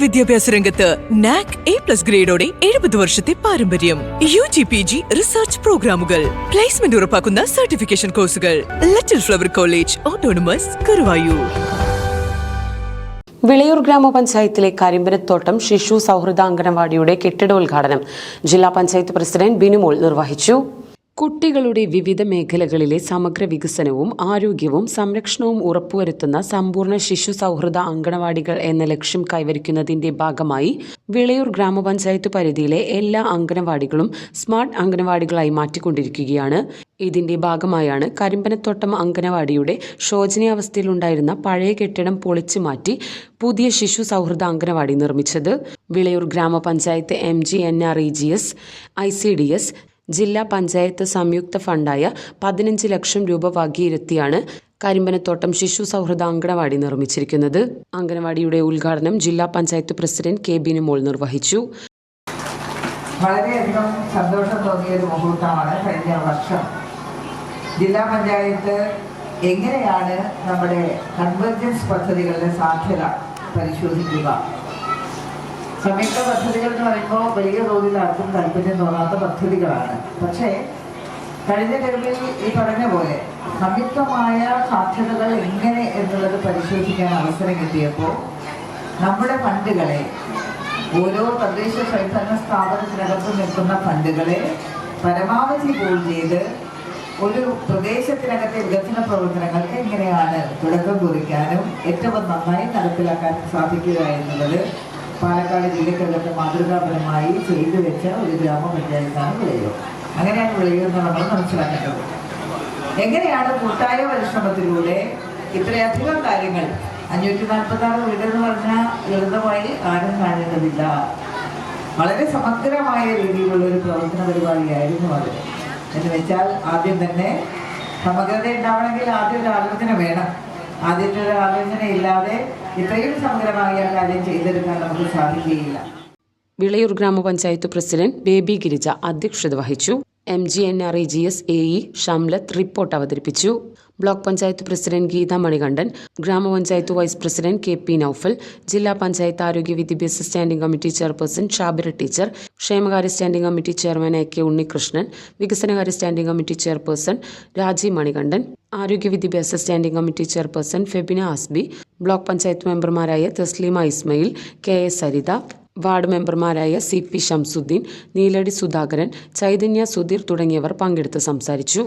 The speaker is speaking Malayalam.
വിദ്യാഭ്യാസ രംഗത്ത് നാക് എ പ്ലസ് ഗ്രേഡോടെ എഴുപത് വർഷത്തെ പാരമ്പര്യം. U G P G research പ്രോഗ്രാമുകൾ പ്ലേസ്മെന്റ് ഉറപ്പാക്കുന്ന സർട്ടിഫിക്കേഷൻ കോഴ്സുകൾ Little Flower College autonomous Guruvayur Vilayur ഗ്രാമപഞ്ചായത്തിലെ കരിമ്പനത്തോട്ടം ശിശു സൗഹൃദ അംഗനവാടിയുടെ കെട്ടിടോദ്ഘാടനം ജില്ലാ പഞ്ചായത്ത് പ്രസിഡന്റ് ബിനുമോൾ നിർവഹിച്ചു. കുട്ടികളുടെ വിവിധ മേഖലകളിലെ സമഗ്ര വികസനവും ആരോഗ്യവും സംരക്ഷണവും ഉറപ്പുവരുത്തുന്ന സമ്പൂർണ ശിശു സൗഹൃദ അങ്കണവാടികൾ എന്ന ലക്ഷ്യം കൈവരിക്കുന്നതിന്റെ ഭാഗമായി വിളയൂർ ഗ്രാമപഞ്ചായത്ത് പരിധിയിലെ എല്ലാ അങ്കണവാടികളും സ്മാർട്ട് അങ്കണവാടികളായി മാറ്റിക്കൊണ്ടിരിക്കുകയാണ്. ഇതിന്റെ ഭാഗമായാണ് കരിമ്പനത്തോട്ടം അങ്കനവാടിയുടെ ശോചനീയാവസ്ഥയിലുണ്ടായിരുന്ന പഴയ കെട്ടിടം പൊളിച്ചു മാറ്റി പുതിയ ശിശു സൗഹൃദ അങ്കനവാടി നിർമ്മിച്ചത്. വിളയൂർ ഗ്രാമപഞ്ചായത്ത് M G N R E G S I C D S ജില്ലാ പഞ്ചായത്ത് സംയുക്ത ഫണ്ടായ പതിനഞ്ച് ലക്ഷം രൂപ വകയിരുത്തിയാണ് കരിമ്പനത്തോട്ടം ശിശു സൗഹൃദ അങ്കണവാടി നിർമ്മിച്ചിരിക്കുന്നത്. അങ്കണവാടിയുടെ ഉദ്ഘാടനം ജില്ലാ panchayat president K B Binumol നിർവഹിച്ചു. വളരെയധികം സന്തോഷം തോന്നിയ ഒരു മുഹൂർത്തമാണ് കഴിഞ്ഞ വർഷം. ജില്ലാ പഞ്ചായത്ത് എങ്ങനെയാണ് നമ്മുടെ കൺവെർജൻസ് പദ്ധതികളുടെ സാധ്യത പരിശോധിക്കുക? സംയുക്ത പദ്ധതികൾ എന്ന് പറയുമ്പോൾ വലിയ തോതിൽ ആർക്കും താല്പര്യം തോന്നാത്ത പദ്ധതികളാണ്. പക്ഷേ കഴിഞ്ഞ തെരുവിൽ ഈ പറഞ്ഞ പോലെ സംയുക്തമായ സാധ്യതകൾ എങ്ങനെ എന്നുള്ളത് പരിശോധിക്കാൻ അവസരം കിട്ടിയപ്പോൾ നമ്മുടെ ഫണ്ടുകളെ ഓരോ തദ്ദേശ സ്വയംഭരണ സ്ഥാപനത്തിനകത്ത് നിൽക്കുന്ന ഫണ്ടുകളെ പരമാവധി പൂൾ ചെയ്ത് ഒരു പ്രദേശത്തിനകത്തെ വികസന പ്രവർത്തനങ്ങൾക്ക് എങ്ങനെയാണ് തുടക്കം കുറിക്കാനും ഏറ്റവും നന്നായി നടപ്പിലാക്കാൻ സാധിക്കുക എന്നുള്ളത് പാലക്കാട് ജില്ലയ്ക്കകത്ത് മാതൃകാപരമായി ചെയ്തു വെച്ച ഒരു ഗ്രാമപഞ്ചായത്താണ് വിളയൂർ അങ്ങനെയാണ് വിളയൂർ എന്ന് നമ്മൾ മനസ്സിലാക്കേണ്ടത്. എങ്ങനെയാണ് കൂട്ടായ പരിശ്രമത്തിലൂടെ ഇത്രയധികം കാര്യങ്ങൾ അഞ്ഞൂറ്റി നാൽപ്പത്തി ആറ് വീടെന്ന് പറഞ്ഞാൽ ലളിതമായി ആരും കാണേണ്ടതില്ല. വളരെ സമഗ്രമായ രീതിയിലുള്ള ഒരു പ്രവർത്തന പരിപാടിയായിരുന്നു അത്. എന്ന് വെച്ചാൽ ആദ്യം തന്നെ സമഗ്രത ഉണ്ടാവണമെങ്കിൽ ആദ്യം ഒരു ആലോചന വേണം. ആദ്യത്തെ ഒരു ആലോചന ഇല്ലാതെ ഇത്രയും സമഗ്രമായ കാര്യം ചെയ്തെടുക്കാൻ നമുക്ക് സാധിക്കുകയില്ല. വിളയൂർ ഗ്രാമപഞ്ചായത്ത് പ്രസിഡന്റ് ബേബി ഗിരിജ അധ്യക്ഷത വഹിച്ചു. M G N R E G S A E Shamlath report അവതരിപ്പിച്ചു. ബ്ലോക്ക് പഞ്ചായത്ത് പ്രസിഡന്റ് ഗീത മണികണ്ഠൻ ഗ്രാമപഞ്ചായത്ത് vice president K P Noufal ജില്ലാ പഞ്ചായത്ത് ആരോഗ്യ വിദ്യാഭ്യാസ standing committee chairperson Shabira teacher ക്ഷേമകാര്യ standing committee chairman A K Unnikrishnan വികസനകാര്യ standing committee chairperson Rajeev Manikandan ആരോഗ്യ വിദ്യാഭ്യാസ standing committee chairperson Febina Asbi block panchayat മെമ്പർമാരായ Thasleema Ismail K S Saritha ward മെമ്പർമാരായ സി പി ഷംസുദ്ദീൻ നീലടി സുധാകരൻ ചൈതന്യ സുധീർ തുടങ്ങിയവർ പങ്കെടുത്ത് സംസാരിച്ചു.